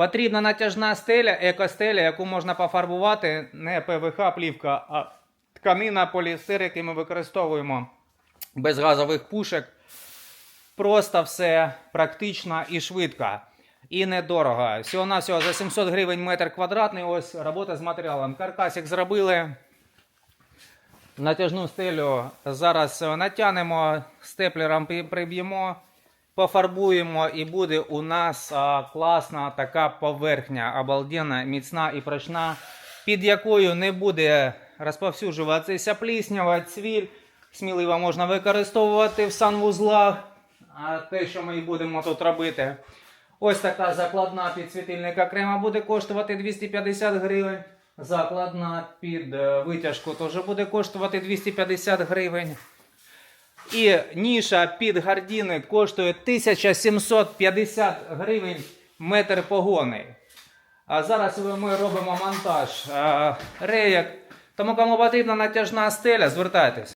Потрібна натяжна стеля, екостеля, яку можна пофарбувати, не ПВХ плівка, а тканина поліестер, який ми використовуємо без газових пушек. Просто все практично і швидко. І недорого. Всього-навсього за 700 гривень метр квадратний. Ось робота з матеріалом. Каркасик зробили. Натяжну стелю зараз натягнемо, степлером приб'ємо, пофарбуємо, і буде у нас а, класна така поверхня, обалденна, міцна і прочна, під якою не буде розповсюджуватися пліснява, цвіль. Сміливо можна використовувати в санвузлах, а те, що ми будемо тут робити. Ось така закладна під світильник окремо буде коштувати 250 гривень. Закладна під е, витяжку теж буде коштувати 250 гривень. І ніша під гардіни коштує 1750 гривень метр погони. А зараз ми робимо монтаж реяк. Тому кому потрібна натяжна стеля, звертайтесь.